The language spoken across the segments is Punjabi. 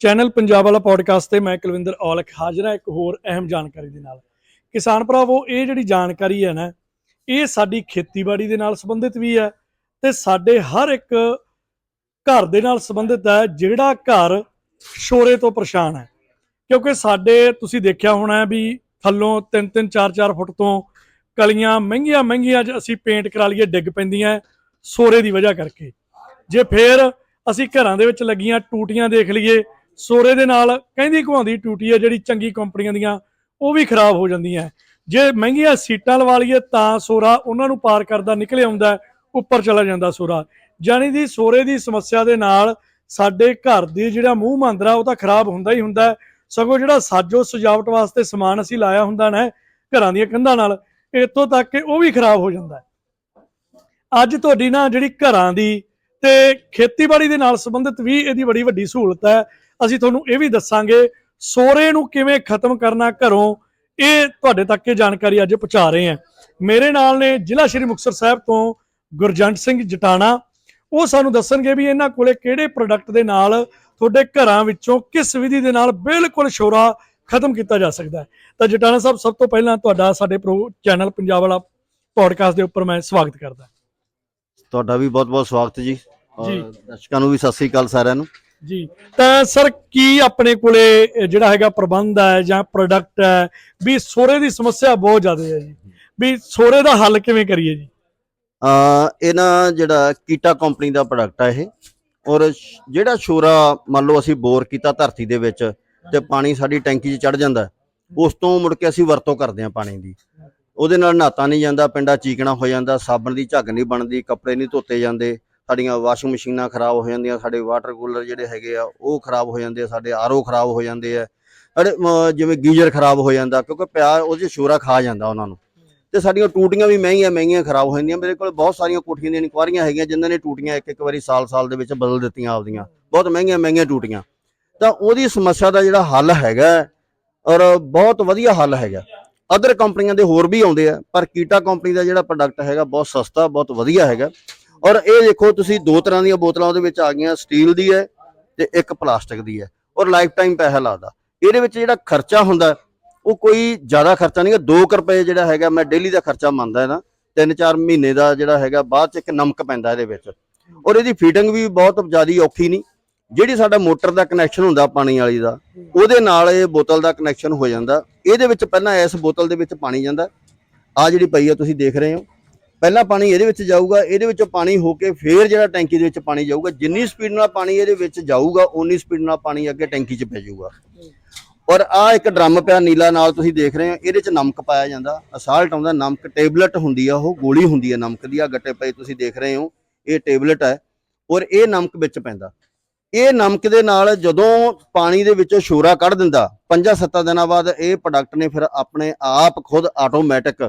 ਚੈਨਲ ਪੰਜਾਬ ਵਾਲਾ ਪੋਡਕਾਸਟ ਤੇ ਮੈਂ ਕੁਲਵਿੰਦਰ ਔਲਖ ਹਾਜ਼ਰ ਹਾਂ ਇੱਕ ਹੋਰ ਅਹਿਮ ਜਾਣਕਾਰੀ ਦੇ ਨਾਲ। ਕਿਸਾਨ ਭਰਾਵੋ, ਇਹ ਜਿਹੜੀ ਜਾਣਕਾਰੀ ਹੈ ਨਾ, ਇਹ ਸਾਡੀ ਖੇਤੀਬਾੜੀ ਦੇ ਨਾਲ ਸੰਬੰਧਿਤ ਵੀ ਹੈ ਤੇ ਸਾਡੇ ਹਰ ਇੱਕ ਘਰ ਦੇ ਨਾਲ ਸੰਬੰਧਿਤ ਹੈ, ਜਿਹੜਾ ਘਰ ਸ਼ੋਰੇ ਤੋਂ ਪਰੇਸ਼ਾਨ ਹੈ। ਕਿਉਂਕਿ ਸਾਡੇ, ਤੁਸੀਂ ਦੇਖਿਆ ਹੋਣਾ ਵੀ ਥੱਲੋਂ 3-3 4-4 ਫੁੱਟ ਤੋਂ ਕਲੀਆਂ ਮਹਿੰਗੀਆਂ ਮਹਿੰਗੀਆਂ ਜ- ਅਸੀਂ ਪੇਂਟ ਕਰਾ ਲਈਏ, ਡਿੱਗ ਪੈਂਦੀਆਂ ਸੋਰੇ ਦੀ ਵਜ੍ਹਾ ਕਰਕੇ। ਜੇ ਫੇਰ ਅਸੀਂ ਘਰਾਂ ਦੇ ਵਿੱਚ ਲੱਗੀਆਂ ਟੂਟੀਆਂ ਦੇਖ ਲਈਏ ਸੋਰੇ ਦੇ ਨਾਲ ਕਹਿੰਦੀ ਘੁਆਉਂਦੀ ਟੂਟੀ ਹੈ ਜਿਹੜੀ ਚੰਗੀ ਕੰਪਨੀਆਂ ਦੀਆਂ, ਉਹ ਵੀ ਖਰਾਬ ਹੋ ਜਾਂਦੀਆਂ ਜੇ ਮਹਿੰਗੀਆਂ ਸੀਟਾਂ ਲਵਾ ਲਈਏ ਤਾਂ ਸੋਰਾ ਉਹਨਾਂ ਨੂੰ ਪਾਰ ਕਰਦਾ, ਨਿਕਲ ਆਉਂਦਾ ਉੱਪਰ ਚਲਾ ਜਾਂਦਾ ਸੋਰਾ। ਜਾਨੀ ਦੀ ਸੋਰੇ ਦੀ ਸਮੱਸਿਆ ਦੇ ਨਾਲ ਸਾਡੇ ਘਰ ਦੀ ਜਿਹੜਾ ਮੂੰਹ ਮੰਦਰਾ, ਉਹ ਤਾਂ ਖਰਾਬ ਹੁੰਦਾ ਹੀ ਹੁੰਦਾ ਸਗੋਂ ਜਿਹੜਾ ਸਾਜੋ ਸਜਾਵਟ ਵਾਸਤੇ ਸਮਾਨ ਅਸੀਂ ਲਾਇਆ ਹੁੰਦਾ ਨਾ ਘਰਾਂ ਦੀਆਂ ਕੰਧਾਂ ਨਾਲ, ਇੱਥੋਂ ਤੱਕ ਕਿ ਉਹ ਵੀ ਖਰਾਬ ਹੋ ਜਾਂਦਾ ਅੱਜ ਤੁਹਾਡੀ ਨਾ ਜਿਹੜੀ ਘਰਾਂ ਦੀ ਤੇ ਖੇਤੀਬਾੜੀ ਦੇ ਨਾਲ ਸੰਬੰਧਿਤ ਵੀ ਇਹਦੀ ਬੜੀ ਵੱਡੀ ਸਹੂਲਤ ਹੈ। ਅਸੀਂ ਤੁਹਾਨੂੰ ਇਹ ਵੀ ਦੱਸਾਂਗੇ ਸੋਰੇ ਨੂੰ ਕਿਵੇਂ ਖਤਮ ਕਰਨਾ ਘਰੋਂ ਇਹ ਤੁਹਾਡੇ ਤੱਕ ਇਹ ਜਾਣਕਾਰੀ ਅੱਜ ਪਹੁੰਚਾ ਰਹੇ ਹਾਂ। ਮੇਰੇ ਨਾਲ ਨੇ ਜ਼ਿਲ੍ਹਾ ਸ਼੍ਰੀ ਮੁਕਤਸਰ ਸਾਹਿਬ ਤੋਂ ਗੁਰਜੰਟ ਸਿੰਘ ਜਟਾਣਾ। ਉਹ ਸਾਨੂੰ ਦੱਸਣਗੇ ਵੀ ਇਹਨਾਂ ਕੋਲੇ ਕਿਹੜੇ ਪ੍ਰੋਡਕਟ ਦੇ ਨਾਲ ਤੁਹਾਡੇ ਘਰਾਂ ਵਿੱਚੋਂ ਕਿਸ ਵਿਧੀ ਦੇ ਨਾਲ ਬਿਲਕੁਲ ਸ਼ੋਰਾ ਖਤਮ ਕੀਤਾ ਜਾ ਸਕਦਾ ਹੈ। ਤਾਂ ਜਟਾਣਾ ਸਾਹਿਬ ਸਭ ਤੋਂ ਪਹਿਲਾਂ ਤੁਹਾਡਾ ਸਾਡੇ ਪ੍ਰੋ ਚੈਨਲ ਪੰਜਾਬ ਵਾਲਾ ਪੋਡਕਾਸਟ ਦੇ ਉੱਪਰ ਮੈਂ ਸਵਾਗਤ ਕਰਦਾ। ਤੁਹਾਡਾ ਵੀ ਬਹੁਤ-ਬਹੁਤ ਸਵਾਗਤ ਜੀ। ਔਰ ਜੀ। ਦਰਸ਼ਕਾਂ ਨੂੰ ਵੀ ਸਤਿ ਸ੍ਰੀ ਅਕਾਲ ਸਾਰਿਆਂ ਨੂੰ। ਜੀ। ਤਾਂ ਸਰ, ਕੀ ਆਪਣੇ ਕੋਲੇ ਜਿਹੜਾ ਹੈਗਾ ਪ੍ਰਬੰਧ ਹੈ ਜਾਂ ਪ੍ਰੋਡਕਟ ਹੈ, ਵੀ ਸੋਰੇ ਦੀ ਸਮੱਸਿਆ ਬਹੁਤ ਜ਼ਿਆਦਾ ਹੈ ਜੀ। ਵੀ ਸੋਰੇ ਦਾ ਹੱਲ ਕਿਵੇਂ ਕਰੀਏ ਜੀ? ਅ ਇਹ ਨਾ ਜਿਹੜਾ ਕੀਟਾ ਕੰਪਨੀ ਦਾ ਪ੍ਰੋਡਕਟ ਆ ਇਹ। ਔਰ ਜਿਹੜਾ ਸ਼ੋਰਾ ਮੰਨ ਲਓ ਅਸੀਂ ਬੋਰ ਕੀਤਾ ਧਰਤੀ ਦੇ ਵਿੱਚ ਤੇ ਪਾਣੀ ਸਾਡੀ ਟੈਂਕੀ 'ਚ ਚੜ ਜਾਂਦਾ ਉਸ ਤੋਂ ਮੁੜ ਕੇ ਅਸੀਂ ਵਰਤੋਂ ਕਰਦੇ ਹਾਂ ਪਾਣੀ ਦੀ। ਉਹਦੇ ਨਾਲ ਨਹਾਤਾ ਨਹੀਂ ਜਾਂਦਾ, ਪਿੰਡਾ ਚੀਕਣਾ ਹੋ ਜਾਂਦਾ, ਸਾਬਣ ਦੀ ਝੱਗ ਨਹੀਂ ਬਣਦੀ, ਕੱਪੜੇ ਨਹੀਂ ਧੋਤੇ ਜਾਂਦੇ। ਸਾਡੀਆਂ ਵਾਸ਼ਿੰਗ ਮਸ਼ੀਨਾਂ ਖਰਾਬ ਹੋ ਜਾਂਦੀਆਂ, ਸਾਡੇ ਵਾਟਰ ਕੂਲਰ ਜਿਹੜੇ ਹੈਗੇ ਆ, ਉਹ ਖਰਾਬ ਹੋ ਜਾਂਦੇ ਆ, ਸਾਡੇ ਆਰਓ ਖਰਾਬ ਹੋ ਜਾਂਦੇ ਆ। ਜਿਵੇਂ ਗੀਜ਼ਰ ਖਰਾਬ ਹੋ ਜਾਂਦਾ, ਕਿਉਂਕਿ ਪਿਆ ਉਹਦੇ 'ਚ ਸ਼ੋਰਾ ਖਾ ਜਾਂਦਾ ਉਹਨਾਂ ਨੂੰ। ਤੇ ਸਾਡੀਆਂ ਟੂਟੀਆਂ ਵੀ ਮਹਿੰਗੀਆਂ ਮਹਿੰਗੀਆਂ ਖਰਾਬ ਹੋ ਜਾਂਦੀਆਂ, ਮੇਰੇ ਕੋਲ ਬਹੁਤ ਸਾਰੀਆਂ ਕੋਠੀਆਂ ਦੀਆਂ ਇਨਕੁਆਰੀਆਂ ਹੈਗੀਆਂ, ਜਿਨ੍ਹਾਂ ਨੇ ਟੂਟੀਆਂ ਇੱਕ ਇੱਕ ਵਾਰੀ ਸਾਲ-ਸਾਲ ਦੇ ਵਿੱਚ ਬਦਲ ਦਿੱਤੀਆਂ ਆਪਦੀਆਂ। ਬਹੁਤ ਮਹਿੰਗੀਆਂ ਮਹਿੰਗੀਆਂ ਟੂਟੀਆਂ। ਤਾਂ ਉਹਦੀ ਸਮੱਸਿਆ ਦਾ ਜਿਹੜਾ ਹੱਲ ਹੈਗਾ, ਔਰ ਬਹੁਤ ਵਧੀਆ ਹੱਲ ਹੈਗਾ। ਅਦਰ ਕੰਪਨੀਆਂ ਦੇ ਹੋਰ ਵੀ ਆਉਂਦੇ ਆ, ਪਰ ਕੀਟਾ ਕੰਪਨੀ ਦਾ ਜਿਹੜਾ ਪ੍ਰੋਡਕਟ ਹੈਗਾ, ਬਹੁਤ ਸਸਤਾ, ਬਹੁਤ ਵਧੀਆ ਹੈਗਾ। ਔਰ ਇਹ ਦੇਖੋ ਤੁਸੀਂ ਦੋ ਤਰ੍ਹਾਂ ਦੀਆਂ ਬੋਤਲਾਂ ਉਹਦੇ ਵਿੱਚ ਆ ਗਈਆਂ ਸਟੀਲ ਦੀ ਹੈ ਤੇ ਇੱਕ ਪਲਾਸਟਿਕ ਦੀ ਹੈ ਔਰ ਲਾਈਫ ਟਾਈਮ ਪੈਸਾ ਲੱਗਦਾ। ਇਹਦੇ ਵਿੱਚ ਜਿਹੜਾ ਖਰਚਾ ਹੁੰਦਾ, ਉਹ ਕੋਈ ਜ਼ਿਆਦਾ ਖਰਚਾ ਨਹੀਂ ਹੈ। 2 ਰੁਪਏ ਜਿਹੜਾ ਹੈਗਾ, ਮੈਂ ਡੇਲੀ ਦਾ ਖਰਚਾ ਮੰਨਦਾ ਹੈ ਨਾ 3-4 ਮਹੀਨੇ ਦਾ ਜਿਹੜਾ ਹੈਗਾ, ਬਾਅਦ ਚ ਇੱਕ ਨਮਕ ਪੈਂਦਾ ਇਹਦੇ ਵਿੱਚ। ਔਰ ਇਹਦੀ ਫੀਡਿੰਗ ਵੀ ਬਹੁਤ ਜ਼ਿਆਦਾ ਔਖੀ ਨਹੀਂ। ਜਿਹੜੀ ਸਾਡਾ ਮੋਟਰ ਦਾ ਕਨੈਕਸ਼ਨ ਹੁੰਦਾ ਪਾਣੀ ਵਾਲੀ ਦਾ, ਉਹਦੇ ਨਾਲ ਇਹ ਬੋਤਲ ਦਾ ਕਨੈਕਸ਼ਨ ਹੋ ਜਾਂਦਾ। ਇਹਦੇ ਵਿੱਚ ਪਹਿਲਾਂ ਇਸ ਬੋਤਲ ਦੇ ਵਿੱਚ ਪਾਣੀ ਜਾਂਦਾ। ਆ ਜਿਹੜੀ ਪਈ ਆ, ਤੁਸੀਂ ਦੇਖ ਰਹੇ ਹੋ। ਪਹਿਲਾਂ ਪਾਣੀ ਇਹਦੇ ਵਿੱਚ ਜਾਊਗਾ, ਇਹਦੇ ਵਿੱਚੋਂ ਪਾਣੀ ਹੋ ਕੇ ਫੇਰ ਜਿਹੜਾ ਟੈਂਕੀ ਦੇ ਵਿੱਚ ਪਾਣੀ ਜਾਊਗਾ, ਜਿੰਨੀ ਸਪੀਡ ਨਾਲ ਪਾਣੀ ਇਹਦੇ ਵਿੱਚ ਜਾਊਗਾ, ਓਨੀ ਸਪੀਡ ਨਾਲ ਪਾਣੀ ਅੱਗੇ ਟੈਂਕੀ 'ਚ ਪੈ ਜਾਊਗਾ। ਔਰ ਆ ਇੱਕ ਡਰਮ ਪਿਆ ਨੀਲਾ ਨਾਲ ਤੁਸੀਂ ਦੇਖ ਰਹੇ ਹੋ, ਇਹਦੇ 'ਚ ਨਮਕ ਪਾਇਆ ਜਾਂਦਾ, ਅਸਾਲਟ ਆਉਂਦਾ, ਨਮਕ ਟੇਬਲੇਟ ਹੁੰਦੀ ਆ, ਉਹ ਗੋਲੀ ਹੁੰਦੀ ਆ ਨਮਕ ਦੀ, ਆ ਗੱਟੇ ਪਏ ਤੁਸੀਂ ਦੇਖ ਰਹੇ ਹੋ, ਇਹ ਟੇਬਲੇਟ ਹੈ, ਔਰ ਇਹ ਨਮਕ ਵਿੱਚ ਪੈਂਦਾ। ਇਹ ਨਮਕ ਦੇ ਨਾਲ ਜਦੋਂ ਪਾਣੀ ਦੇ ਵਿੱਚੋਂ ਸ਼ੋਰਾ ਕੱਢ ਦਿੰਦਾ 5-7 ਦਿਨਾਂ ਬਾਅਦ ਇਹ ਪ੍ਰੋਡਕਟ ਨੇ ਫਿਰ ਆਪਣੇ ਆਪ ਖੁਦ ਆਟੋਮੈਟਿਕ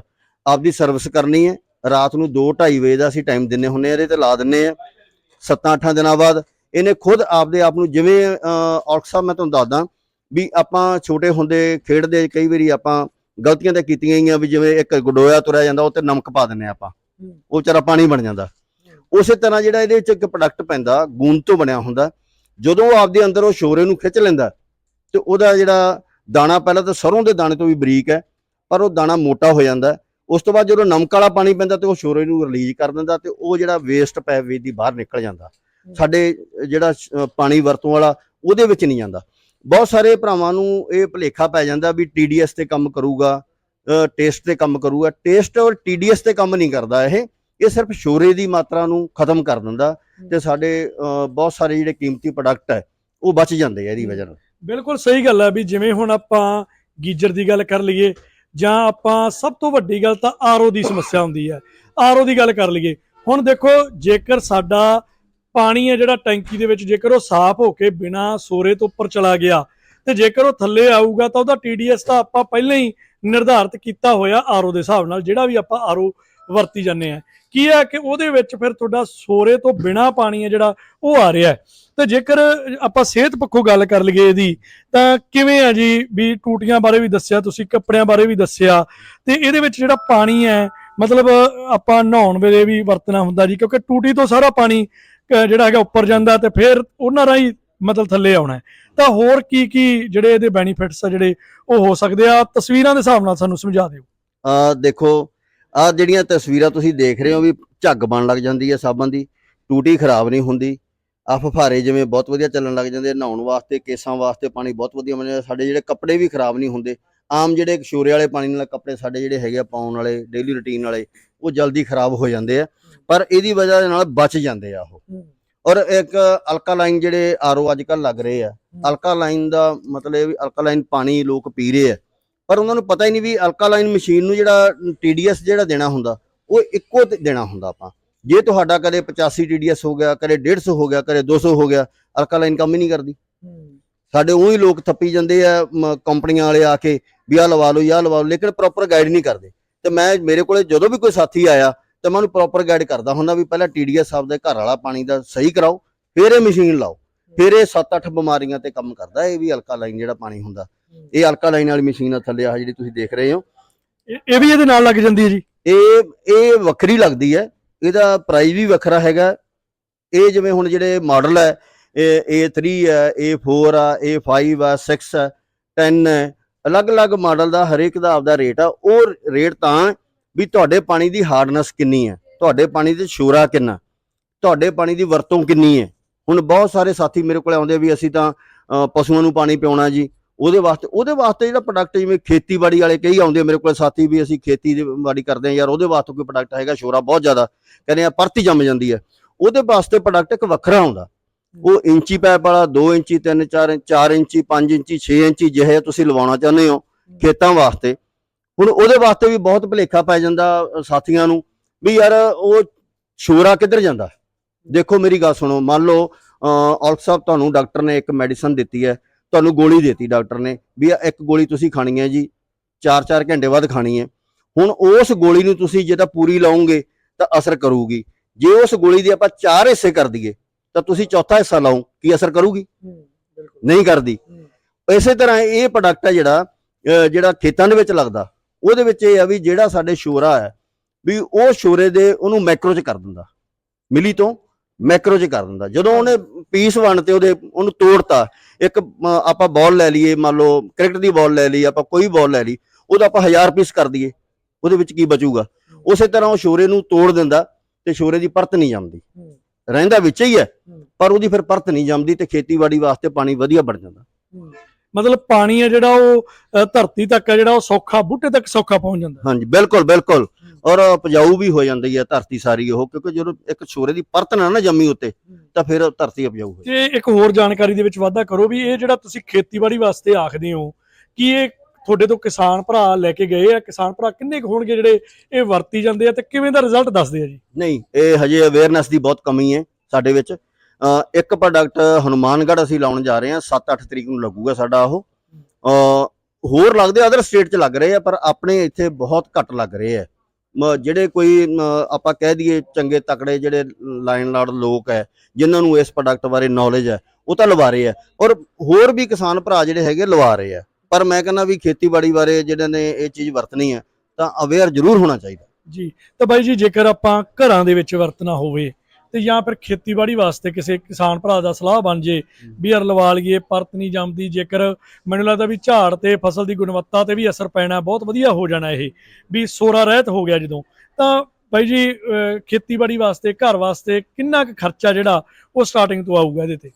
ਆਪਦੀ ਸਰਵਿਸ ਕਰਨੀ ਹੈ ਰਾਤ ਨੂੰ 2:30 ਵਜੇ ਦਾ ਅਸੀਂ ਟਾਈਮ ਦਿੰਨੇ ਹੁੰਨੇ ਇਹਦੇ ਤੇ ਲਾ ਦਿੰਨੇ ਆ 7-8 ਦਿਨਾਂ ਬਾਅਦ। ਇਹਨੇ ਖੁਦ ਆਪਦੇ ਆਪ ਨੂੰ ਜਿਵੇਂ ਔਕਸਾ ਮੈਂ ਤੁਹਾਨੂੰ ਦੱਸਦਾ ਵੀ ਆਪਾਂ ਛੋਟੇ ਹੁੰਦੇ ਖੇਡਦੇ ਕਈ ਵਾਰੀ ਆਪਾਂ ਗਲਤੀਆਂ ਤਾਂ ਕੀਤੀਆਂ ਹੀ ਆ ਵੀ ਜਿਵੇਂ ਇੱਕ ਗਡੋਇਆ ਤੁਰਿਆ ਜਾਂਦਾ ਉਹ ਤੇ ਨਮਕ ਪਾ ਦਿੰਨੇ ਆਪਾਂ। ਉਹ ਵਿਚਾਰਾ ਪਾਣੀ ਬਣ ਜਾਂਦਾ। ਉਸੇ ਤਰ੍ਹਾਂ ਜਿਹੜਾ ਇਹਦੇ ਵਿੱਚ ਇੱਕ ਪ੍ਰੋਡਕਟ ਪੈਂਦਾ ਗੂੰਦ ਤੋਂ ਬਣਿਆ ਹੁੰਦਾ। ਜਦੋਂ ਉਹ ਆਪਦੇ ਅੰਦਰ ਉਹ ਸ਼ੋਰੇ ਨੂੰ ਖਿੱਚ ਲੈਂਦਾ ਤੇ ਉਹਦਾ ਜਿਹੜਾ ਦਾਣਾ ਪਹਿਲਾਂ ਤਾਂ ਸਰੋਂ ਦੇ ਦਾਣੇ ਤੋਂ ਵੀ ਬਰੀਕ ਹੈ ਪਰ ਉਹ ਦਾਣਾ ਮੋਟਾ ਹੋ ਜਾਂਦਾ। ਉਸ ਤੋਂ ਬਾਅਦ ਜਦੋਂ ਨਮਕ ਵਾਲਾ ਪਾਣੀ ਪੈਂਦਾ ਤੇ ਉਹ ਸ਼ੋਰੇ ਨੂੰ ਰਿਲੀਜ਼ ਕਰ ਦਿੰਦਾ ਤੇ ਉਹ ਜਿਹੜਾ ਵੇਸਟ ਪੈ ਵੇ ਦੀ ਬਾਹਰ ਨਿਕਲ ਜਾਂਦਾ। ਸਾਡੇ ਜਿਹੜਾ ਪਾਣੀ ਵਰਤੋਂ ਵਾਲਾ ਉਹਦੇ ਵਿੱਚ ਨਹੀਂ ਜਾਂਦਾ। ਬਹੁਤ ਸਾਰੇ ਭਰਾਵਾਂ ਨੂੰ ਇਹ ਭੁਲੇਖਾ ਪੈ ਜਾਂਦਾ ਵੀ TDS ਤੇ ਕੰਮ ਕਰੂਗਾ ਟੇਸਟ ਤੇ ਕੰਮ ਕਰੂਗਾ। ਟੇਸਟ ਔਰ TDS ਤੇ ਕੰਮ ਨਹੀਂ ਕਰਦਾ ਇਹ। ਇਹ ਸਿਰਫ ਸ਼ੋਰੇ ਦੀ ਮਾਤਰਾ ਨੂੰ ਖਤਮ ਕਰ ਦਿੰਦਾ ਤੇ ਸਾਡੇ ਬਹੁਤ ਸਾਰੇ ਜਿਹੜੇ ਕੀਮਤੀ ਪ੍ਰੋਡਕਟ ਹੈ ਉਹ ਬਚ ਜਾਂਦੇ ਆ ਇਹਦੀ ਵਜ੍ਹਾ ਨਾਲ। ਬਿਲਕੁਲ ਸਹੀ ਗੱਲ ਹੈ ਵੀ ਜਿਵੇਂ ਹੁਣ ਆਪਾਂ ਗੀਜਰ ਦੀ ਗੱਲ ਕਰ ਲਈਏ ਜਾਂ ਆਪਾਂ ਸਭ ਤੋਂ ਵੱਡੀ ਗੱਲ ਤਾਂ ਆਰਓ ਦੀ ਸਮੱਸਿਆ ਹੁੰਦੀ ਹੈ। ਆਰਓ ਦੀ ਗੱਲ ਕਰ ਲਈਏ। ਹੁਣ ਦੇਖੋ, ਜੇਕਰ ਸਾਡਾ ਪਾਣੀ ਹੈ ਜਿਹੜਾ ਟੈਂਕੀ ਦੇ ਵਿੱਚ, ਜੇਕਰ ਉਹ ਸਾਫ਼ ਹੋ ਕੇ ਬਿਨਾ ਸੋਰੇ ਤੋਂ ਉੱਪਰ ਚਲਾ ਗਿਆ, ਤੇ ਜੇਕਰ ਉਹ ਥੱਲੇ ਆਊਗਾ ਤਾਂ ਉਹਦਾ TDS ਤਾਂ ਆਪਾਂ ਪਹਿਲਾਂ ਹੀ ਨਿਰਧਾਰਿਤ ਕੀਤਾ ਹੋਇਆ ਆਰਓ ਦੇ ਹਿਸਾਬ ਨਾਲ, ਜਿਹੜਾ ਵੀ ਆਪਾਂ ਆਰਓ ਵਰਤੀ ਜਾਂਦੇ ਆ। ਕੀ ਹੈ ਕਿ ਉਹਦੇ ਵਿੱਚ ਫਿਰ ਤੁਹਾਡਾ ਸੋਰੇ ਤੋਂ ਬਿਨਾ ਪਾਣੀ ਹੈ ਜਿਹੜਾ, ਉਹ ਆ ਰਿਹਾ ਹੈ। ਤੇ ਜੇਕਰ ਆਪਾਂ ਸਿਹਤ ਪੱਖੋਂ ਗੱਲ ਕਰ ਲਈਏ ਇਹਦੀ, ਤਾਂ ਕਿਵੇਂ ਆ ਜੀ ਵੀ ਟੂਟੀਆਂ ਬਾਰੇ ਵੀ ਦੱਸਿਆ, ਤੁਸੀਂ ਕੱਪੜਿਆਂ ਬਾਰੇ ਵੀ ਦੱਸਿਆ, ਤੇ ਇਹਦੇ ਵਿੱਚ ਜਿਹੜਾ ਪਾਣੀ ਹੈ, ਮਤਲਬ ਆਪਾਂ ਨਹਾਉਣ ਵੇਲੇ ਵੀ ਵਰਤਣਾ ਹੁੰਦਾ ਜੀ, ਕਿਉਂਕਿ ਟੂਟੀ ਤੋਂ ਸਾਰਾ ਪਾਣੀ ਜਿਹੜਾ ਹੈਗਾ ਉੱਪਰ ਜਾਂਦਾ ਤੇ ਫਿਰ ਉਹਨਾਂ ਰਾਹੀਂ ਮਤਲਬ ਥੱਲੇ ਆਉਣਾ ਤਾਂ ਹੋਰ ਕੀ ਕੀ ਜਿਹੜੇ ਇਹਦੇ ਬੈਨੀਫਿਟਸ ਆ ਜਿਹੜੇ ਉਹ ਹੋ ਸਕਦੇ ਆ? ਤਸਵੀਰਾਂ ਦੇ ਹਿਸਾਬ ਨਾਲ ਸਾਨੂੰ ਸਮਝਾ ਦਿਓ। ਆ ਦੇਖੋ ਆ ਜਿਹੜੀਆਂ ਤਸਵੀਰਾਂ ਤੁਸੀਂ ਦੇਖ ਰਹੇ ਹੋ ਵੀ ਝੱਗ ਬਣ ਲੱਗ ਜਾਂਦੀ ਹੈ ਸਾਬਣ ਦੀ ਟੂਟੀ ਖਰਾਬ ਨਹੀਂ ਹੁੰਦੀ ਆ ਫਫਾਰੇ ਜਿਵੇਂ ਬਹੁਤ ਵਧੀਆ ਚੱਲਣ ਲੱਗ ਜਾਂਦੇ ਨਹਾਉਣ ਵਾਸਤੇ ਕੇਸਾਂ ਵਾਸਤੇ ਪਾਣੀ ਬਹੁਤ ਵਧੀਆ ਬਣ ਜਾਂਦਾ ਸਾਡੇ ਜਿਹੜੇ ਕੱਪੜੇ ਵੀ ਖਰਾਬ ਨਹੀਂ ਹੁੰਦੇ ਆਮ ਜਿਹੜੇ ਸ਼ੋਰੇ ਵਾਲੇ ਪਾਣੀ ਨਾਲ ਕੱਪੜੇ ਸਾਡੇ ਜਿਹੜੇ ਹੈਗੇ ਆ ਪਾਉਣ ਵਾਲੇ ਡੇਲੀ ਰੁਟੀਨ ਵਾਲੇ ਉਹ ਜਲਦੀ ਖਰਾਬ ਹੋ ਜਾਂਦੇ ਆ ਪਰ ਇਹਦੀ ਵਜ੍ਹਾ ਦੇ ਨਾਲ ਬਚ ਜਾਂਦੇ ਆ ਉਹ। ਔਰ ਇੱਕ ਅਲਕਾਲਾਈਨ ਜਿਹੜੇ ਆਰਓ ਅੱਜ ਕੱਲ ਲੱਗ ਰਹੇ ਆ ਅਲਕਾਲਾਈਨ ਦਾ ਮਤਲਬ ਇਹ ਵੀ ਅਲਕਾਲਾਈਨ ਪਾਣੀ ਲੋਕ ਪੀ ਰਹੇ ਆ ਪਰ ਉਹਨਾਂ ਨੂੰ ਪਤਾ ਹੀ ਨਹੀਂ ਵੀ ਅਲਕਾਲਾਈਨ ਮਸ਼ੀਨ ਨੂੰ ਜਿਹੜਾ TDS ਜਿਹੜਾ ਦੇਣਾ ਹੁੰਦਾ ਉਹ ਇੱਕੋ ਦੇਣਾ ਹੁੰਦਾ ਆਪਾਂ। ਜੇ ਤੁਹਾਡਾ ਕਦੇ 85 TDS ਹੋ ਗਿਆ ਕਦੇ 150 ਹੋ ਗਿਆ ਕਦੇ 200 ਹੋ ਗਿਆ ਅਲਕਾਲਾਈਨ ਕੰਮ ਹੀ ਨਹੀਂ ਕਰਦੀ। ਸਾਡੇ ਉਹੀ ਲੋਕ ਥੱਪੀ ਜਾਂਦੇ ਆ ਕੰਪਨੀਆਂ ਵਾਲੇ ਆ ਕੇ ਵੀ ਆਹ ਲਵਾ ਲਓ ਆਹ ਲਵਾ ਲਓ ਲੇਕਿਨ ਪ੍ਰੋਪਰ ਗਾਈਡ ਨਹੀਂ ਕਰਦੇ। ਤੇ ਮੈਂ ਮੇਰੇ ਕੋਲੇ ਜਦੋਂ ਵੀ ਕੋਈ ਸਾਥੀ ਆਇਆ ਤੇ ਮੈਂ ਉਹਨੂੰ ਪ੍ਰੋਪਰ ਗਾਈਡ ਕਰਦਾ ਹੁੰਦਾ ਵੀ ਪਹਿਲਾਂ TDS ਸਾਹਿਬ ਦੇ ਘਰ ਵਾਲਾ ਪਾਣੀ ਦਾ ਸਹੀ ਕਰਾਓ ਫਿਰ ਇਹ ਮਸ਼ੀਨ ਲਾਓ। ਫਿਰ ਇਹ 7-8 ਬਿਮਾਰੀਆਂ ਤੇ ਕੰਮ ਕਰਦਾ ਇਹ ਵੀ ਅਲਕਾਲਾਈਨ ਜਿਹੜਾ ਪਾਣੀ ਹੁੰਦਾ। ਇਹ ਅਲਕਾਲਾਈਨ ਵਾਲੀ ਮਸ਼ੀਨ ਆ ਥੱਲੇ ਆ ਜਿਹੜੀ ਤੁਸੀਂ ਦੇਖ ਰਹੇ ਹੋ। ਇਹ ਇਹ ਵੀ ਇਹਦੇ ਨਾਲ ਲੱਗ ਜਾਂਦੀ ਹੈ ਜੀ? ਇਹ ਇਹ ਵੱਖਰੀ ਲੱਗਦੀ ਹੈ। ਇਹਦਾ ਪ੍ਰਾਈਸ ਵੀ ਵੱਖਰਾ ਹੈਗਾ। ਇਹ ਜਿਵੇਂ ਹੁਣ ਜਿਹੜੇ ਮਾਡਲ ਹੈ ਇਹ A3 ਹੈ A4 ਆ A5 ਆ 6 ਹੈ 10 ਹੈ ਅਲੱਗ-ਅਲੱਗ ਮਾਡਲ ਦਾ ਹਰੇਕ ਦਾ ਆਪਦਾ ਰੇਟ ਆ। ਉਹ ਰੇਟ ਤਾਂ ਵੀ ਤੁਹਾਡੇ ਪਾਣੀ ਦੀ ਹਾਰਡਨੈਸ ਕਿੰਨੀ ਹੈ? ਤੁਹਾਡੇ ਪਾਣੀ ਦੇ ਸ਼ੋਰਾ ਕਿੰਨਾ? ਤੁਹਾਡੇ ਪਾਣੀ ਦੀ ਵਰਤੋਂ ਕਿੰਨੀ ਹੈ? ਹੁਣ ਬਹੁਤ ਸਾਰੇ ਸਾਥੀ ਮੇਰੇ ਕੋਲ ਆਉਂਦੇ ਵੀ ਅਸੀਂ ਤਾਂ ਪਸ਼ੂਆਂ ਨੂੰ ਪਾਣੀ ਪਿਉਣਾ ਜੀ। ਉਹਦੇ ਵਾਸਤੇ ਉਹਦੇ ਵਾਸਤੇ ਜਿਹੜਾ ਪ੍ਰੋਡਕਟ ਜਿਵੇਂ ਖੇਤੀਬਾੜੀ ਵਾਲੇ ਕਈ ਆਉਂਦੇ ਮੇਰੇ ਕੋਲ ਸਾਥੀ ਵੀ ਅਸੀਂ ਖੇਤੀ ਦੀ ਬਾੜੀ ਕਰਦੇ ਹਾਂ ਯਾਰ, ਉਹਦੇ ਵਾਸਤੇ ਕੋਈ ਪ੍ਰੋਡਕਟ ਹੈਗਾ ਸ਼ੋਰਾ ਬਹੁਤ ਜ਼ਿਆਦਾ, ਕਹਿੰਦੇ ਆ ਪਰਤੀ ਜੰਮ ਜਾਂਦੀ ਹੈ ਉਹਦੇ ਵਾਸਤੇ ਪ੍ਰੋਡਕਟ ਇੱਕ ਵੱਖਰਾ ਆਉਂਦਾ ਉਹ ਇੰਚੀ ਪੈਪ ਵਾਲਾ 2 ਇੰਚੀ 3 4 4 ਇੰਚੀ 5 ਇੰਚੀ 6 ਇੰਚੀ ਜਿਹੇ ਤੁਸੀਂ ਲਵਾਉਣਾ ਚਾਹੁੰਦੇ ਹੋ ਖੇਤਾਂ ਵਾਸਤੇ। ਹੁਣ ਉਹਦੇ ਵਾਸਤੇ ਵੀ ਬਹੁਤ ਭੁਲੇਖਾ ਪੈ ਜਾਂਦਾ ਸਾਥੀਆਂ ਨੂੰ ਵੀ ਯਾਰ ਉਹ ਸ਼ੋਰਾ ਕਿੱਧਰ ਜਾਂਦਾ? ਦੇਖੋ ਮੇਰੀ ਗੱਲ ਸੁਣੋ ਮੰਨ ਲਓ ਔਲਖ ਸਾਹਿਬ ਤੁਹਾਨੂੰ ਡਾਕਟਰ ਨੇ ਇੱਕ ਮੈਡੀਸਨ ਦਿੱਤੀ ਹੈ ਤੁਹਾਨੂੰ ਗੋਲੀ ਦਿੱਤੀ ਡਾਕਟਰ ਨੇ ਵੀ ਇੱਕ ਗੋਲੀ ਤੁਸੀਂ ਖਾਣੀ ਹੈ ਜੀ 4-4 ਘੰਟੇ ਬਾਅਦ ਖਾਣੀ ਹੈ। ਹੁਣ ਉਸ ਗੋਲੀ ਨੂੰ ਤੁਸੀਂ ਜੇ ਤਾਂ ਪੂਰੀ ਲਾਓਗੇ ਤਾਂ ਅਸਰ ਕਰੂਗੀ। ਜੇ ਉਸ ਗੋਲੀ ਦੇ ਆਪਾਂ ਚਾਰ ਹਿੱਸੇ ਕਰ ਦਈਏ ਤਾਂ ਤੁਸੀਂ ਚੌਥਾ ਹਿੱਸਾ ਲਾਓ ਕੀ ਅਸਰ ਕਰੂਗੀ? ਨਹੀਂ ਕਰਦੀ। ਇਸੇ ਤਰ੍ਹਾਂ ਇਹ ਪ੍ਰੋਡਕਟ ਹੈ ਜਿਹੜਾ ਜਿਹੜਾ ਖੇਤਾਂ ਦੇ ਵਿੱਚ ਲੱਗਦਾ ਉਹਦੇ ਵਿੱਚ ਇਹ ਆ ਵੀ ਜਿਹੜਾ ਸਾਡੇ ਸ਼ੋਰਾ ਹੈ ਵੀ ਉਹ ਸ਼ੋਰੇ ਦੇ ਉਹਨੂੰ ਮੈਕਰੋ ਚ ਕਰ ਦਿੰਦਾ ਮਿਲੀ ਤੋਂ। ਮੈਕਰੋ ਚ ਕਰ ਦਿੰਦਾ। ਜਦੋਂ ਉਹਨੇ ਪੀਸ ਬਣ ਤੇ ਉਹਦੇ ਉਹਨੂੰ ਤੋੜਤਾ ਇੱਕ ਆਪਾਂ ਬਾਲ ਲੈ ਲਈਏ ਮੰਨ ਲਓ ਕ੍ਰਿਕਟ ਦੀ ਬਾਲ ਲੈ ਲਈ ਆਪਾਂ ਕੋਈ ਬਾਲ ਲੈ ਲਈ ਉਹਦਾ ਆਪਾਂ 1000 ਪੀਸ ਕਰ ਦਈਏ ਉਹਦੇ ਵਿੱਚ ਕੀ ਬਚੂਗਾ? ਉਸੇ ਤਰ੍ਹਾਂ ਉਹ ਸ਼ੋਰੇ ਨੂੰ ਤੋੜ ਦਿੰਦਾ ਤੇ ਸ਼ੋਰੇ ਦੀ ਪਰਤ ਨਹੀਂ ਜੰਮਦੀ। ਰਹਿੰਦਾ ਵਿੱਚ ਹੀ ਹੈ ਹੂੰ। ਪਰ ਉਹਦੀ ਫਿਰ ਪਰਤ ਨਹੀਂ ਜੰਮਦੀ ਤੇ ਖੇਤੀਬਾੜੀ ਵਾਸਤੇ ਪਾਣੀ ਵਧੀਆ ਬਣ ਜਾਂਦਾ। ਮਤਲਬ ਪਾਣੀ ਹੈ ਜਿਹੜਾ ਉਹ ਧਰਤੀ ਤੱਕ ਹੈ ਜਿਹੜਾ ਉਹ ਸੌਖਾ ਬੂਟੇ ਤੱਕ ਸੌਖਾ ਪਹੁੰਚ ਜਾਂਦਾ। ਹਾਂਜੀ ਬਿਲਕੁਲ ਬਿਲਕੁਲ। ਔਰ ਉਪਜਾਊ ਵੀ ਹੋ ਜਾਂਦੀ ਹੈ ਧਰਤੀ ਸਾਰੀ ਉਹ ਕਿਉਂਕਿ ਜਦੋਂ ਇੱਕ ਛੋਰੇ ਦੀ ਪਰਤ ਨਾ ਨਾ ਜੰਮੀ ਉੱਤੇ ਤਾਂ ਫਿਰ ਧਰਤੀ ਉਪਜਾਊ ਹੋ ਤੇ ਇੱਕ ਹੋਰ ਜਾਣਕਾਰੀ ਦੇ ਵਿੱਚ ਵਾਧਾ ਕਰੋ ਵੀ ਇਹ ਜਿਹੜਾ ਤੁਸੀਂ ਖੇਤੀਬਾੜੀ ਵਾਸਤੇ ਆਖਦੇ ਹੋ ਕਿ ਇਹ ਤੁਹਾਡੇ ਤੋਂ ਕਿਸਾਨ ਭਰਾ ਲੈ ਕੇ ਗਏ ਆ ਕਿਸਾਨ ਭਰਾ ਕਿੰਨੇ ਕੁ ਹੋਣਗੇ ਜਿਹੜੇ ਇਹ ਵਰਤੀ ਜਾਂਦੇ ਆ ਤੇ ਕਿਵੇਂ ਦਾ ਰਿਜ਼ਲਟ ਦੱਸਦੇ ਆ ਜੀ? ਨਹੀਂ ਇਹ ਹਜੇ ਅਵੇਅਰਨੈਸ ਦੀ ਬਹੁਤ ਕਮੀ ਹੈ ਸਾਡੇ ਵਿੱਚ। ਇੱਕ ਪ੍ਰੋਡਕਟ ਹਨੂਮਾਨਗੜ੍ਹ ਅਸੀਂ ਲਾਉਣ ਜਾ ਰਹੇ ਹਾਂ 7-8 ਤਰੀਕ ਨੂੰ ਲੱਗੂਗਾ ਸਾਡਾ ਉਹ। ਹੋਰ ਲੱਗਦੇ ਅਦਰ ਸਟੇਟ 'ਚ ਲੱਗ ਰਹੇ ਆ, ਪਰ ਆਪਣੇ ਇੱਥੇ ਬਹੁਤ ਘੱਟ ਲੱਗ ਰਹੇ ਆ। ਮ- ਜਿਹੜੇ ਕੋਈ ਆਪਾਂ ਕਹਿ ਦਈਏ ਚੰਗੇ ਤਕੜੇ ਜਿਹੜੇ ਲਾਈਨ ਲਾਰਡ ਲੋਕ ਹੈ, ਜਿਨ੍ਹਾਂ ਨੂੰ ਇਸ ਪ੍ਰੋਡਕਟ ਬਾਰੇ ਨੌਲੇਜ ਹੈ, ਉਹ ਤਾਂ ਲਵਾ ਰਹੇ ਆ। ਔਰ ਹੋਰ ਵੀ ਕਿਸਾਨ ਭਰਾ ਜਿਹੜੇ ਹੈਗੇ ਲਵਾ ਰਹੇ ਆ। ਪਰ ਮੈਂ ਕਹਿੰਦਾ ਵੀ ਖੇਤੀਬਾੜੀ ਬਾਰੇ ਜਿਹੜੇ ਨੇ ਇਹ ਚੀਜ਼ ਵਰਤਣੀ ਹੈ ਤਾਂ ਅਵੇਅਰ ਜ਼ਰੂਰ ਹੋਣਾ ਚਾਹੀਦਾ। ਜੀ, ਤਾਂ ਬਾਈ ਜੀ, ਜੇਕਰ ਆਪਾਂ ਘਰਾਂ ਦੇ ਵਿੱਚ ਵਰਤਣਾ ਹੋਵੇ ਤੇ ਜਾਂ ਫਿਰ ਖੇਤੀਬਾੜੀ ਵਾਸਤੇ ਕਿਸੇ ਕਿਸਾਨ ਭਰਾ ਦਾ ਸਲਾਹ ਬਣ ਜੇ ਵੀ ਯਾਰ ਲਵਾ ਲਈਏ ਪਰਤ ਨਹੀਂ ਜੰਮਦੀ ਜੇਕਰ ਮੈਨੂੰ ਲੱਗਦਾ ਵੀ ਝਾੜ ਤੇ ਫਸਲ ਦੀ ਗੁਣਵੱਤਾ ਤੇ ਵੀ ਅਸਰ ਪੈਣਾ ਬਹੁਤ ਵਧੀਆ ਹੋ ਜਾਣਾ ਇਹ ਵੀ ਸੋਰਾ ਰਹਿਤ ਹੋ ਗਿਆ ਜਦੋਂ। ਤਾਂ ਬਾਈ ਜੀ ਖੇਤੀਬਾੜੀ ਵਾਸਤੇ ਘਰ ਵਾਸਤੇ ਕਿੰਨਾ ਕੁ ਖਰਚਾ ਜਿਹੜਾ ਉਹ ਸਟਾਰਟਿੰਗ ਤੋਂ ਆਊਗਾ ਇਹਦੇ ਤੇ?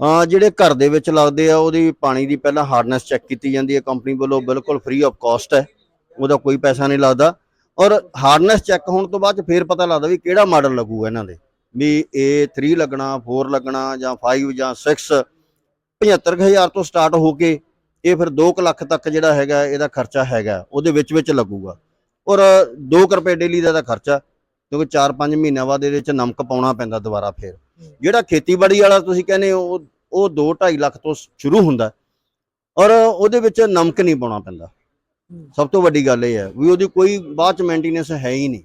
ਹਾਂ ਜਿਹੜੇ ਘਰ ਦੇ ਵਿੱਚ ਲੱਗਦੇ ਆ ਉਹਦੀ ਪਾਣੀ ਦੀ ਪਹਿਲਾਂ ਹਾਰਡਨੈਸ ਚੈੱਕ ਕੀਤੀ ਜਾਂਦੀ ਹੈ ਕੰਪਨੀ ਵੱਲੋਂ ਬਿਲਕੁਲ ਫ੍ਰੀ ਆਫ ਕਾਸਟ ਹੈ ਉਹਦਾ ਕੋਈ ਪੈਸਾ ਨਹੀਂ ਲੱਗਦਾ। ਔਰ ਹਾਰਡਨੈਸ ਚੈੱਕ ਹੋਣ ਤੋਂ ਬਾਅਦ ਫੇਰ ਪਤਾ ਲੱਗਦਾ ਵੀ ਕਿਹੜਾ ਮਾਡਲ ਲੱਗੂਗਾ ਇਹਨਾਂ ਦੇ। ਵੀ ਇਹ A3 ਲੱਗਣਾ 4 ਲੱਗਣਾ ਜਾਂ 5 ਜਾਂ 6 75000 ਤੋਂ ਸਟਾਰਟ ਹੋ ਕੇ ਇਹ ਫਿਰ 2 ਲੱਖ ਤੱਕ ਜਿਹੜਾ ਹੈਗਾ ਇਹਦਾ ਖਰਚਾ ਹੈਗਾ, ਉਹਦੇ ਵਿੱਚ ਵਿੱਚ ਲੱਗੂਗਾ। ਔਰ 2 ਰੁਪਏ ਡੇਲੀ ਦਾ ਇਹਦਾ ਖਰਚਾ, ਕਿਉਂਕਿ 4-5 ਮਹੀਨਿਆਂ ਬਾਅਦ ਇਹਦੇ ਵਿੱਚ ਨਮਕ ਪਾਉਣਾ ਪੈਂਦਾ ਦੁਬਾਰਾ ਫਿਰ। ਜਿਹੜਾ ਖੇਤੀਬਾੜੀ ਵਾਲਾ ਤੁਸੀਂ ਕਹਿੰਦੇ ਹੋ, ਉਹ ਉਹ 2.5 ਲੱਖ ਤੋਂ ਸ਼ੁਰੂ ਹੁੰਦਾ, ਔਰ ਉਹਦੇ ਵਿੱਚ ਨਮਕ ਨਹੀਂ ਪਾਉਣਾ ਪੈਂਦਾ। ਸਭ ਤੋਂ ਵੱਡੀ ਗੱਲ ਇਹ ਹੈ ਵੀ ਉਹਦੀ ਕੋਈ ਬਾਅਦ ਚ ਮੇਨਟੇਨੈਂਸ ਹੈ ਹੀ ਨਹੀਂ।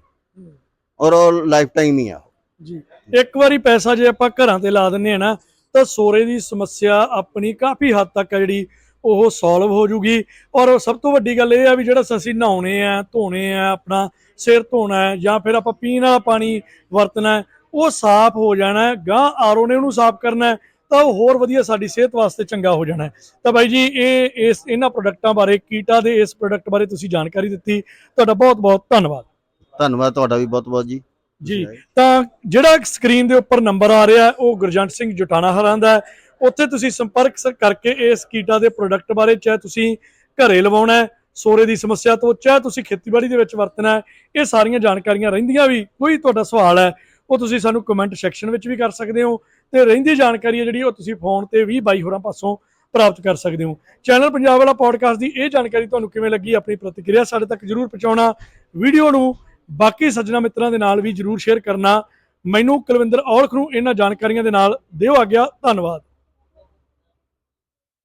ਔਰ ਉਹ ਲਾਈਫ ਟਾਈਮ ਹੀ ਆ। ਜੀ। ਇੱਕ ਵਾਰੀ ਪੈਸਾ ਜੇ ਆਪਾਂ ਘਰਾਂ ਤੇ ਲਾ ਦਿੰਨੇ ਆ ਨਾ, ਤਾਂ ਸੋਰੇ ਦੀ ਸਮੱਸਿਆ ਆਪਣੀ ਕਾਫੀ ਹੱਦ ਤੱਕ ਆ ਜਿਹੜੀ ਉਹ ਸੋਲਵ ਹੋ ਜੂਗੀ। ਔਰ ਸਭ ਤੋਂ ਵੱਡੀ ਗੱਲ ਇਹ ਆ ਵੀ ਜਿਹੜਾ ਅਸੀਂ ਨਹਾਉਣੇ ਆ, ਧੋਣੇ ਆ, ਆਪਣਾ ਸਿਰ ਧੋਣਾ ਹੈ, ਜਾਂ ਫਿਰ ਆਪਾਂ ਪੀਣ ਵਾਲਾ ਪਾਣੀ ਵਰਤਣਾ ਉਹ ਸਾਫ਼ ਹੋ ਜਾਣਾ ਹੈ ਗਾਂ ਆਰਓ ਨੇ ਉਹਨੂੰ ਸਾਫ਼ ਕਰਨਾ ਤਾਂ ਉਹ ਹੋਰ ਵਧੀਆ ਸਾਡੀ ਸਿਹਤ ਵਾਸਤੇ ਚੰਗਾ ਹੋ ਜਾਣਾ ਤਾਂ ਬਾਈ ਜੀ, ਇਹ, ਇਸ, ਇਹਨਾਂ ਪ੍ਰੋਡਕਟਾਂ ਬਾਰੇ, ਕੀਟਾ ਦੇ ਇਸ ਪ੍ਰੋਡਕਟ ਬਾਰੇ ਤੁਸੀਂ ਜਾਣਕਾਰੀ ਦਿੱਤੀ। ਤੁਹਾਡਾ ਬਹੁਤ ਬਹੁਤ ਧੰਨਵਾਦ। ਧੰਨਵਾਦ, ਤੁਹਾਡਾ ਵੀ ਬਹੁਤ ਬਹੁਤ ਜੀ। ਜੀ ਤਾਂ ਜਿਹੜਾ ਸਕਰੀਨ ਦੇ ਉੱਪਰ ਨੰਬਰ ਆ ਰਿਹਾ ਉਹ ਗੁਰਜੰਟ ਸਿੰਘ ਜਟਾਣਾ ਹਰਾਂ ਦਾ ਉੱਥੇ ਤੁਸੀਂ ਸੰਪਰਕ ਕਰਕੇ ਇਸ ਕੀਟਾ ਦੇ ਪ੍ਰੋਡਕਟ ਬਾਰੇ ਚਾਹੇ ਤੁਸੀਂ ਘਰੇ ਲਵਾਉਣਾ ਹੈ ਸੋਰੇ ਦੀ ਸਮੱਸਿਆ ਤੋਂ ਚਾਹੇ ਤੁਸੀਂ ਖੇਤੀਬਾੜੀ ਦੇ ਵਿੱਚ ਵਰਤਣਾ ਹੈ ਇਹ ਸਾਰੀਆਂ ਜਾਣਕਾਰੀਆਂ ਰਹਿੰਦੀਆਂ ਵੀ। ਕੋਈ ਤੁਹਾਡਾ ਸਵਾਲ ਹੈ ਉਹ ਤੁਸੀਂ ਸਾਨੂੰ ਕਮੈਂਟ ਸੈਕਸ਼ਨ ਵਿੱਚ ਵੀ ਕਰ ਸਕਦੇ ਹੋ ਤੇ ਰਹਿੰਦੀ ਜਾਣਕਾਰੀ ਹੈ ਜਿਹੜੀ ਉਹ ਤੁਸੀਂ ਫੋਨ ਤੇ ਵੀ ਬਾਈ ਹੋਰਾਂ ਪਾਸੋਂ ਪ੍ਰਾਪਤ ਕਰ ਸਕਦੇ ਹੋ। ਚੈਨਲ ਪੰਜਾਬ ਵਾਲਾ ਪੋਡਕਾਸਟ ਦੀ ਇਹ ਜਾਣਕਾਰੀ ਤੁਹਾਨੂੰ ਕਿਵੇਂ ਲੱਗੀ ਆਪਣੀ ਪ੍ਰਤੀਕਿਰਿਆ ਸਾਡੇ ਤੱਕ ਜਰੂਰ ਪਹੁੰਚਾਉਣਾ। ਵੀਡੀਓ ਨੂੰ ਬਾਕੀ ਸੱਜਣਾ ਮਿੱਤਰਾਂ ਦੇ ਨਾਲ ਵੀ ਜਰੂਰ ਸ਼ੇਅਰ ਕਰਨਾ। ਮੈਨੂੰ ਕੁਲਵਿੰਦਰ ਔਲਖ ਨੂੰ ਇਹਨਾਂ ਜਾਣਕਾਰੀਆਂ ਦੇ ਨਾਲ ਦਿਓ ਆ ਗਿਆ ਧੰਨਵਾਦ।